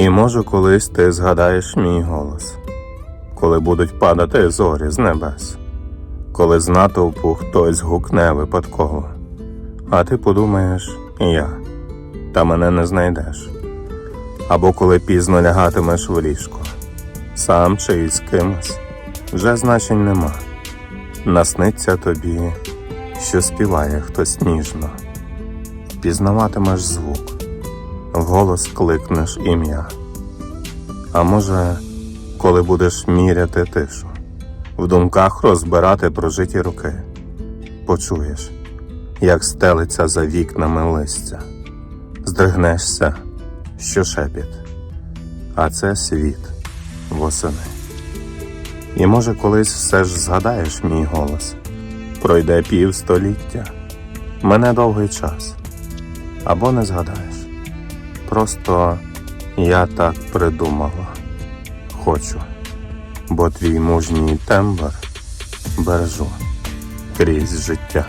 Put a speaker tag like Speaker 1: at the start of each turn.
Speaker 1: І може колись ти згадаєш мій голос, коли будуть падати зорі з небес, коли з натовпу хтось гукне випадково, а ти подумаєш я, та мене не знайдеш. Або коли пізно лягатимеш в ліжко, сам чи із кимось, вже значень нема. Насниться тобі, що співає хтось ніжно, впізнаватимеш звук, вголос кликнеш ім'я. А може, коли будеш міряти тишу, в думках розбирати прожиті роки, почуєш, як стелиться за вікнами листя, здригнешся, що шепіт, а це світ восени. І може колись все ж згадаєш мій голос, пройде півстоліття, мене довгий час, або не згадаєш. Просто я так придумала. Хочу, бо твій мужній тембр бережу крізь життя.